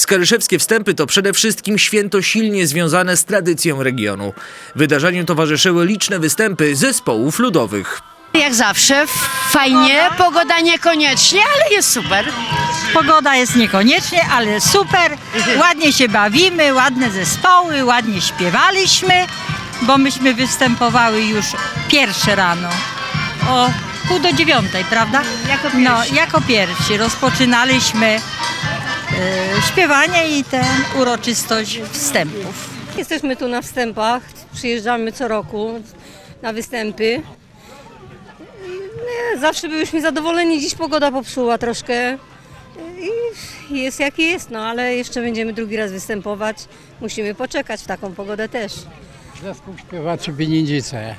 Skaryszewskie Wstępy to przede wszystkim święto silnie związane z tradycją regionu. Wydarzeniu towarzyszyły liczne występy zespołów ludowych. Jak zawsze, fajnie, pogoda niekoniecznie, ale jest super. Pogoda jest niekoniecznie, ale super. Ładnie się bawimy, ładne zespoły, ładnie śpiewaliśmy, bo myśmy występowały już pierwsze rano o pół do dziewiątej, prawda? Jako No, pierwsi. jako pierwsi rozpoczynaliśmy śpiewanie i tę uroczystość wstępów. Jesteśmy tu na wstępach, przyjeżdżamy co roku na występy. Nie, zawsze byliśmy zadowoleni, dziś pogoda popsuła troszkę i jest jak jest, no ale jeszcze będziemy drugi raz występować. Musimy poczekać w taką pogodę też. Zespół śpiewaczy Bieniędzice.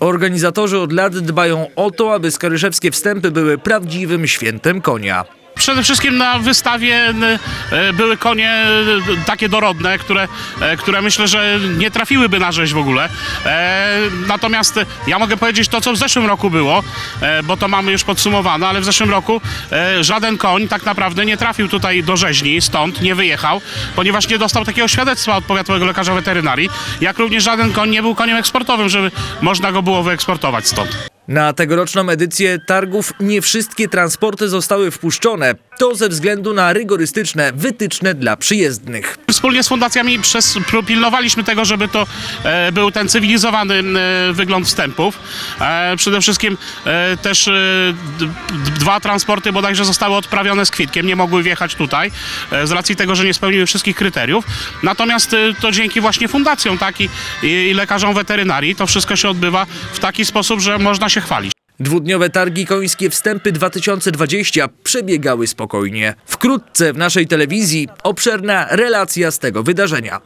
Organizatorzy od lat dbają o to, aby skaryszewskie wstępy były prawdziwym świętem konia. Przede wszystkim na wystawie e, były konie e, takie dorodne, które, e, które myślę, że nie trafiłyby na rzeź w ogóle. E, Natomiast ja mogę powiedzieć to, co w zeszłym roku było, e, bo to mamy już podsumowane, ale w zeszłym roku e, żaden koń tak naprawdę nie trafił tutaj do rzeźni, stąd nie wyjechał, ponieważ nie dostał takiego świadectwa od powiatowego lekarza weterynarii, jak również żaden koń nie był koniem eksportowym, żeby można go było wyeksportować stąd. Na tegoroczną edycję targów nie wszystkie transporty zostały wpuszczone. To ze względu na rygorystyczne wytyczne dla przyjezdnych. Wspólnie z fundacjami przez, pilnowaliśmy tego, żeby to e, był ten cywilizowany e, wygląd wstępów. E, przede wszystkim e, też e, dwa transporty bodajże zostały odprawione z kwitkiem, nie mogły wjechać tutaj e, z racji tego, że nie spełniły wszystkich kryteriów. Natomiast e, to dzięki właśnie fundacjom tak, i, i lekarzom weterynarii to wszystko się odbywa w taki sposób, że można się chwalić. Dwudniowe targi końskie Wstępy 2020 przebiegały spokojnie. Wkrótce w naszej telewizji obszerna relacja z tego wydarzenia.